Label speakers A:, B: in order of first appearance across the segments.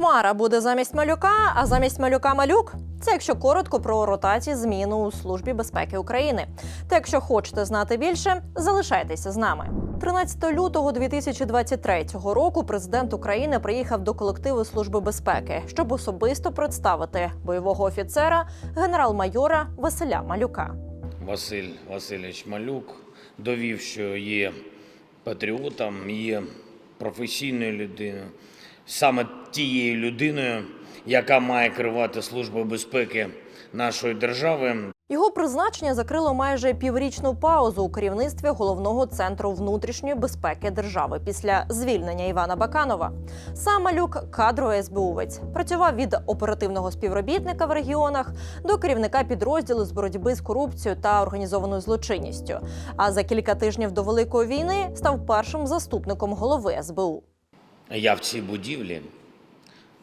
A: Хмара буде замість малюка, а замість малюка малюк. Це якщо коротко про ротації зміну у службі безпеки України. Та якщо хочете знати більше, залишайтеся з нами. 13 лютого 2023 року президент України приїхав до колективу служби безпеки, щоб особисто представити бойового офіцера генерал-майора Василя Малюка.
B: Василь Васильович Малюк довів, що є патріотом, є професійною людиною, саме тією людиною, яка має керувати службою безпеки нашої держави.
A: Його призначення закрило майже піврічну паузу у керівництві головного центру внутрішньої безпеки держави після звільнення Івана Баканова. Сам малюк кадровий СБУвець працював від оперативного співробітника в регіонах до керівника підрозділу з боротьби з корупцією та організованою злочинністю. А за кілька тижнів до великої війни став першим заступником голови СБУ.
B: Я в цій будівлі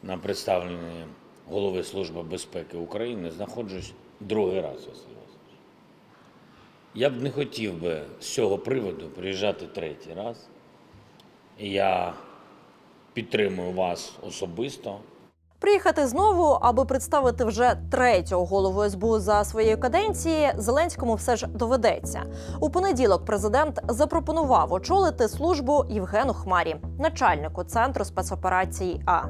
B: на представленні голови Служби безпеки України знаходжусь другий раз, Василь Васильович. Я б не хотів би з цього приводу приїжджати третій раз. Я підтримую вас особисто.
A: Приїхати знову, аби представити вже третього голову СБУ за своєї каденції, Зеленському все ж доведеться. У понеділок президент запропонував очолити службу Євгену Хмарі, начальнику центру спецоперацій А.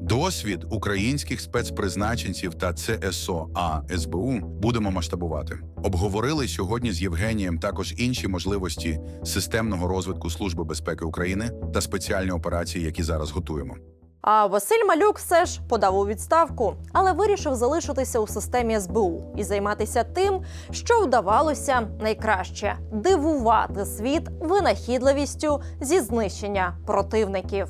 C: Досвід українських спецпризначенців та ЦСО А СБУ будемо масштабувати. Обговорили сьогодні з Євгенієм також інші можливості системного розвитку Служби безпеки України та спеціальні операції, які зараз готуємо.
A: А Василь Малюк все ж подав у відставку, але вирішив залишитися у системі СБУ і займатися тим, що вдавалося найкраще дивувати світ винахідливістю зі знищення противників.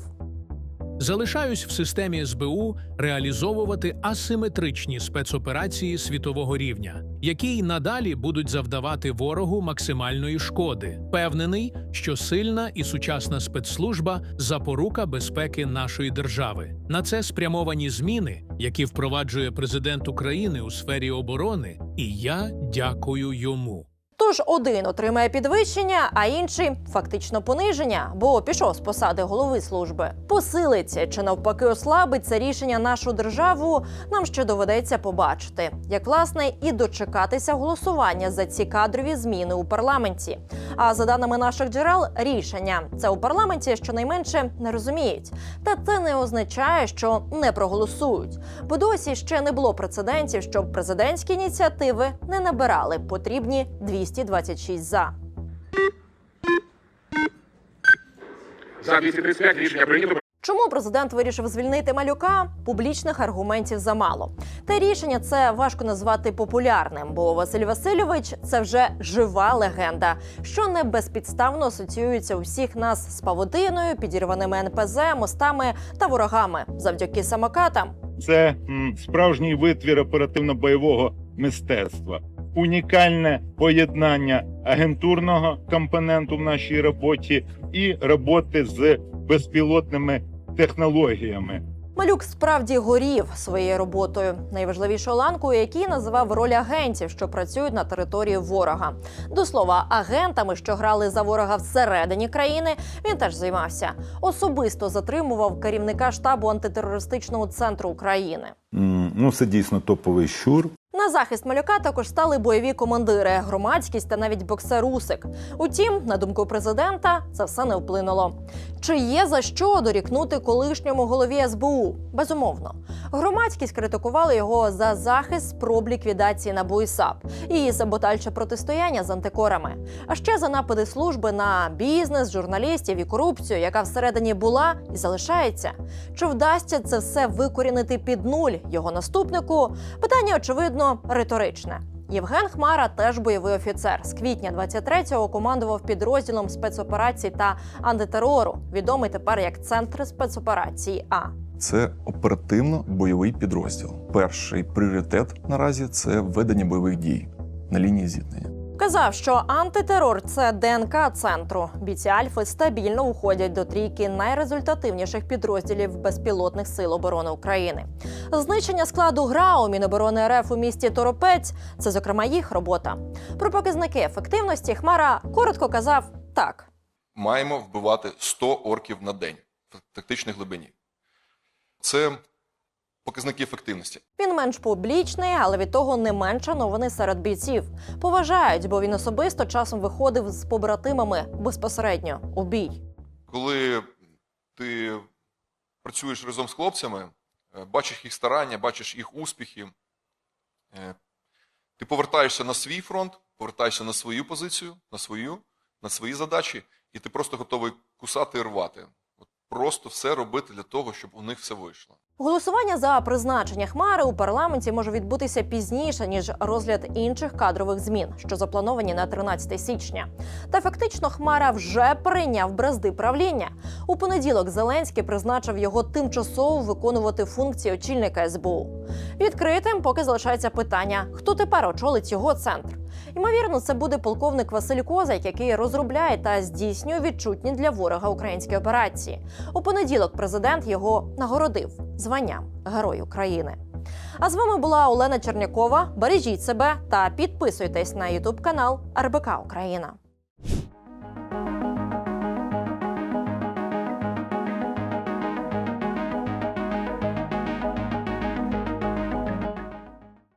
D: Залишаюсь в системі СБУ реалізовувати асиметричні спецоперації світового рівня, які й надалі будуть завдавати ворогу максимальної шкоди. Певнений, що сильна і сучасна спецслужба запорука безпеки нашої держави. На це спрямовані зміни, які впроваджує президент України у сфері оборони, і я дякую йому.
A: Тож один отримає підвищення, а інший фактично пониження, бо пішов з посади голови служби. Посилиться чи навпаки ослабиться рішення нашу державу. Нам ще доведеться побачити, як власне і дочекатися голосування за ці кадрові зміни у парламенті. А за даними наших джерел, рішення це у парламенті щонайменше не розуміють. Та це не означає, що не проголосують. Бо досі ще не було прецедентів, щоб президентські ініціативи не набирали потрібні 226 за.
E: За 235 рішення прийнято.
A: Чому президент вирішив звільнити малюка? Публічних аргументів замало. Те рішення це важко назвати популярним, бо Василь Васильович це вже жива легенда, що не безпідставно асоціюється у всіх нас з павутиною, підірваними НПЗ, мостами та ворогами завдяки самокатам.
F: це м, справжній витвір оперативно-бойового мистецтва, унікальне поєднання агентурного компоненту в нашій роботі і роботи з безпілотними технологіями.
A: Малюк справді горів своєю роботою, найважливішою ланкою, який називав роль агентів, що працюють на території ворога. До слова, агентами, що грали за ворога всередині країни, він теж займався. Особисто затримував керівника штабу антитерористичного центру України.
G: Ну, це дійсно топовий щур.
A: На захист малюка також стали бойові командири, громадськість та навіть боксер Усик. Утім, на думку президента, це все не вплинуло. Чи є за що дорікнути колишньому голові СБУ? Безумовно, громадськість критикувала його за захист спроб ліквідації НАБУ і САП і саботальче протистояння з антикорами, а ще за напади служби на бізнес, журналістів і корупцію, яка всередині була і залишається. Чи вдасться це все викорінити під нуль його наступнику? Питання очевидно риторичне. Євген Хмара теж бойовий офіцер. З квітня 23-го командував підрозділом спецоперацій та антитерору, відомий тепер як Центр спецоперацій А.
H: Це оперативно-бойовий підрозділ. Перший пріоритет наразі це ведення бойових дій на лінії зіткнення.
A: Казав, що антитерор це ДНК центру. Бійці Альфи стабільно уходять до трійки найрезультативніших підрозділів безпілотних сил оборони України. Знищення складу ГРАУ Міноборони РФ у місті Торопець це, зокрема, їх робота. Про показники ефективності Хмара коротко казав так.
I: маємо вбивати 100 орків на день в тактичній глибині. Це показники ефективності.
A: Він менш публічний, але від того не менше новини серед бійців. Поважають, бо він особисто часом виходив з побратимами безпосередньо у бій.
I: Коли ти працюєш разом з хлопцями, е, бачиш їх старання, бачиш їх успіхи, е, ти повертаєшся на свій фронт, повертаєшся на свою позицію, на свою, на свої задачі, і ти просто готовий кусати і рвати. Просто все робити для того, щоб у них все вийшло.
A: Голосування за призначення Хмари у парламенті може відбутися пізніше ніж розгляд інших кадрових змін, що заплановані на 13 січня. Та фактично Хмара вже прийняв бразди правління. У понеділок Зеленський призначив його тимчасово виконувати функції очільника СБУ. Відкритим поки залишається питання, хто тепер очолить його центр. Ймовірно, це буде полковник Василь Козак, який розробляє та здійснює відчутні для ворога українські операції. У понеділок президент його нагородив званням Герой України. А з вами була Олена Чернякова. Бережіть себе та підписуйтесь на Ютуб канал РБК Україна.